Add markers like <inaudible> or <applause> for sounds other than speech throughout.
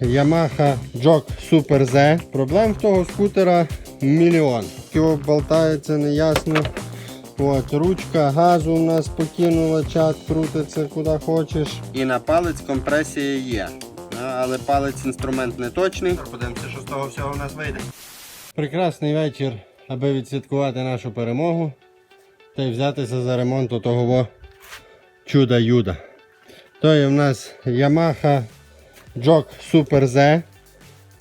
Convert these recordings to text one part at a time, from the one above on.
Yamaha Jog Super Z. Проблем в того скутера мільйон. Його болтається неясно. От, ручка газу у нас покинула чат, крутиться куди хочеш. І на палець компресія є. Але палець інструмент не точний. Подивимося, що з того всього у нас вийде. Прекрасний вечір, аби відсвяткувати нашу перемогу та й взятися за ремонт того чуда юда. То є в нас Yamaha Jog Super Z.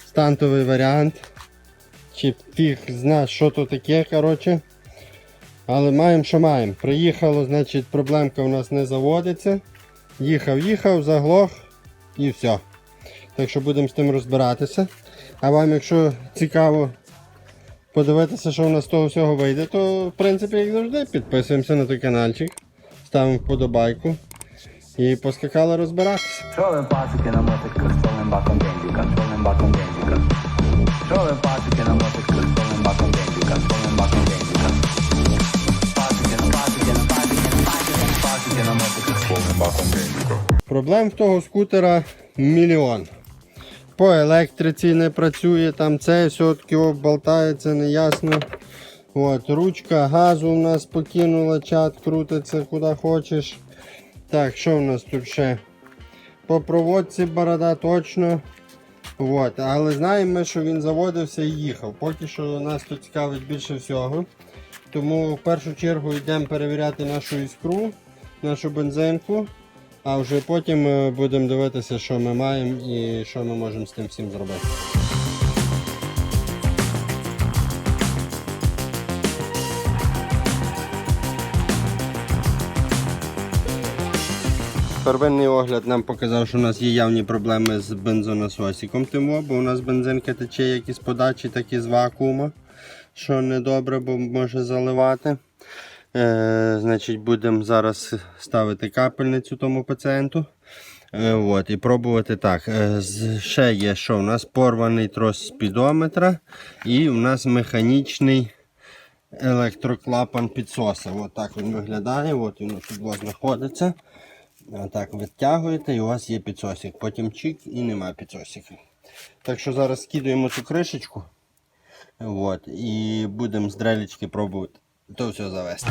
Стантовий варіант. Чи фіг зна, що то таке, коротше. Але маємо, що маємо. Приїхало, значить, проблемка у нас не заводиться. Їхав, їхав, заглох і все. Так що будемо з тим розбиратися. А вам, якщо цікаво подивитися, що у нас з того всього вийде, то в принципі, як завжди, підписуємося на той каналчик, ставимо вподобайку і поскакали розбиратися. Back on vendika, stolen back on vendika. Trove pazziche na moto stolen back on vendika, stolen back on vendika. Pazziche na pazziche na pazziche na pazziche na pazziche na moto stolen back on vendika. Проблем в того скутера мільйон. По електриці не працює, там це все таки болтається неясно. От, ручка газу у нас покинула чат, крутиться куди хочеш. Так, що в нас тут ще? По проводці борода точно. От, але знаємо ми, що він заводився і їхав. Поки що нас тут цікавить більше всього. Тому в першу чергу йдемо перевіряти нашу іскру, нашу бензинку. А вже потім е, будемо дивитися, що ми маємо і що ми можемо з тим всім зробити. Первинний огляд нам показав, що у нас є явні проблеми з бензонасосиком тимо, бо у нас бензинка тече як із подачі, так і з вакуума, що не добре, бо може заливати. Е, значить, будемо зараз ставити капельницю тому пацієнту. Е, от, і пробувати так. Е, ще є, що у нас порваний трос спідометра і у нас механічний електроклапан підсоса. От так він виглядає. От він тут знаходиться. Так, витягуєте і у вас є підсосик. Потім чик і немає підсосика. Так що зараз скидуємо цю кришечку. От, і будемо з дрелічки пробувати то все завести.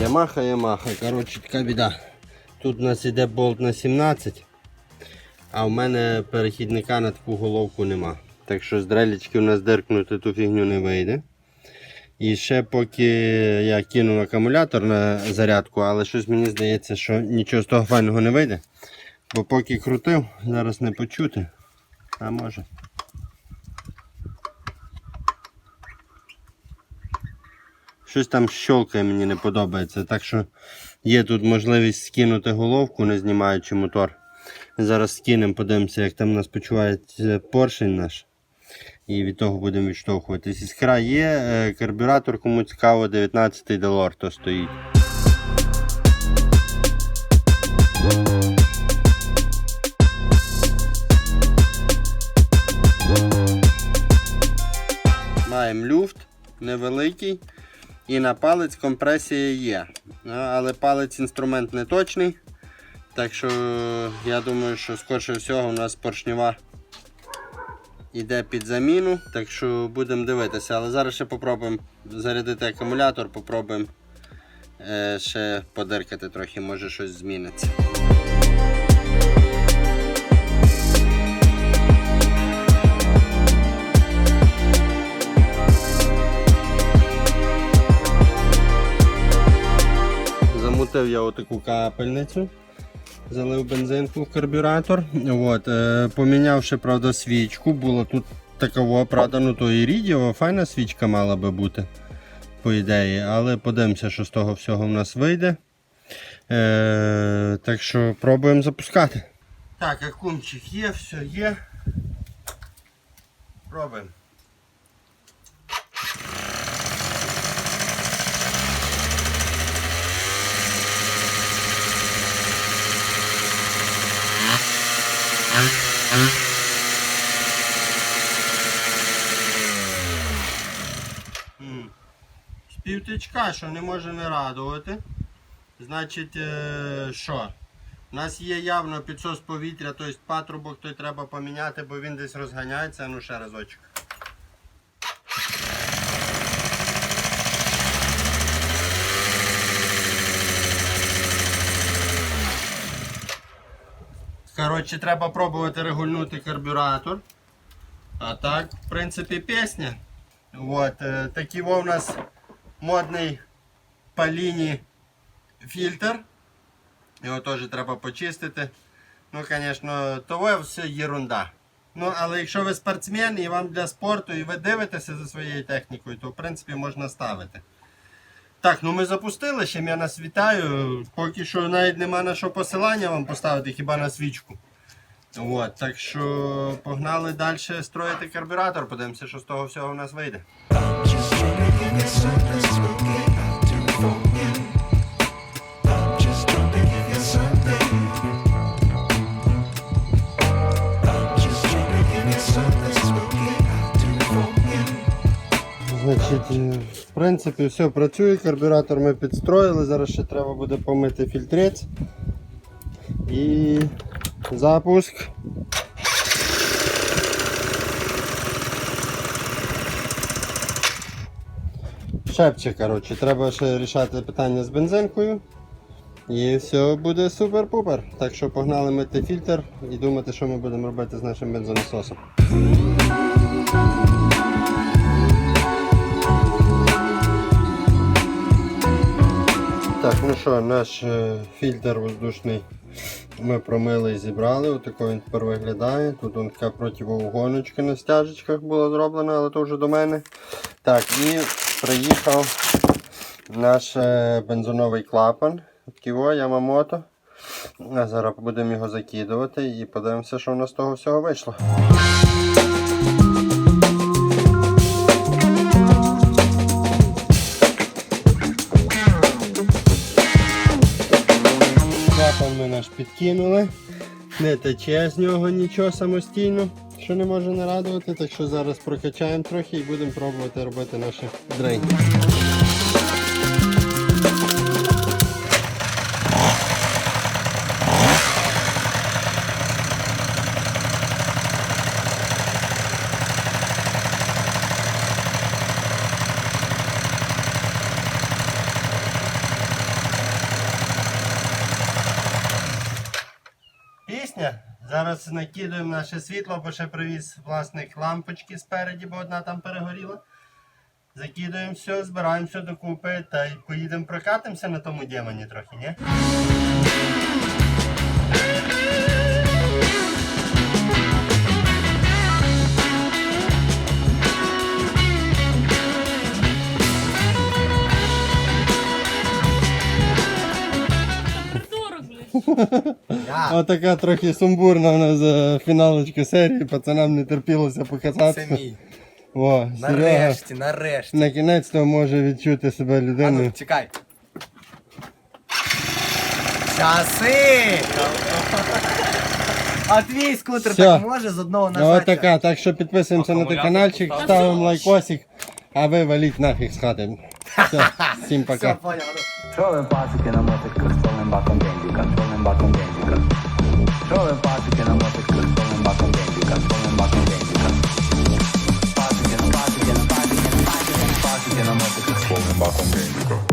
Ямаха, Ямаха. Коротше, така біда. Тут у нас іде болт на 17, а в мене перехідника на таку головку нема. Так що з дрелічки у нас диркнути ту фігню не вийде. І ще поки я кинув акумулятор на зарядку, але щось мені здається, що нічого з того файного не вийде. Бо поки крутив, зараз не почути. А може. Щось там щолкає, мені не подобається. Так що є тут можливість скинути головку, не знімаючи мотор. Зараз скинемо, подивимося, як там у нас почувається поршень наш. І від того будемо відштовхуватись. Іскра є, е, карбюратор, кому цікаво, 19-й Делор то стоїть. Маємо люфт невеликий. І на палець компресія є. Але палець інструмент не точний. Так що я думаю, що скорше всього у нас поршнева йде під заміну. Так що будемо дивитися. Але зараз ще попробуємо зарядити акумулятор, попробуємо е, ще подиркати трохи, може щось зміниться. Замутив я отаку капельницю. Залив бензинку в карбюратор. От, е, помінявши, правда, свічку, було тут такого, правда, ну то і рідіо, файна свічка мала би бути, по ідеї, але подивимося, що з того всього в нас вийде. Е, так що пробуємо запускати. Так, акумчик є, все є. Пробуємо. Півтичка, що не може не радувати. Значить, е, що? У нас є явно підсос повітря, тобто патрубок той треба поміняти, бо він десь розганяється. Ну ще разочок. Коротше, треба пробувати регульнути карбюратор. А так, в принципі, пісня. От, е, такий у нас модний Паліні фільтр. Його теж треба почистити. Ну, звісно, то все єрунда. Ну, але якщо ви спортсмен і вам для спорту і ви дивитеся за своєю технікою, то в принципі можна ставити. Так, ну ми запустили, ще я нас вітаю. Поки що навіть нема на що посилання вам поставити, хіба на свічку. От, так що погнали далі строїти карбюратор, подивимося, що з того всього в нас вийде. Значить, е, в принципі, все працює, карбюратор ми підстроїли, зараз ще треба буде помити фільтрець. І запуск. Шепче, коротше, треба ще рішати питання з бензинкою. І все буде супер-пупер. Так що погнали мити фільтр і думати, що ми будемо робити з нашим бензонасосом. Так, ну що, наш е, фільтр воздушний ми промили і зібрали. Отако він тепер виглядає. Тут он така противоугоночка на стяжечках була зроблена, але то вже до мене. Так, і приїхав наш е, бензоновий клапан. Ківо, Ямамото. Зараз будемо його закидувати і подивимося, що в нас з того всього вийшло. Клапан ми наш підкинули. Не тече з нього нічого самостійно, що не може не радувати. Так що зараз прокачаємо трохи і будемо пробувати робити наші дрейн. Зараз накидуємо наше світло, бо ще привіз власник лампочки спереді, бо одна там перегоріла. Закидуємо все, збираємо все докупи та й поїдемо прокатимося на тому демоні трохи, ні? Отака трохи сумбурна в нас е, фіналочка серії, пацанам не терпілося Це показатися. мій. О, Серега Нарешті, нарешті. на кінець то може відчути себе А ну, чекай. Часи! <laughs> А твій скутер Всьо. так може з одного Ну, нажаття? отака, так що підписуємося на той каналчик, ставимо лайкосик, а ви валіть нафіг з хати. Все, всім пока. поняв. ну. Trolling пасики на мотиках, тролling баком бензика, тролling баком бензика. Trolling пасики на мотиках, тролling баком бензика, тролling баком бензика. Пасики на пасики на пасики на пасики на пасики на мотиках, тролling баком бензика.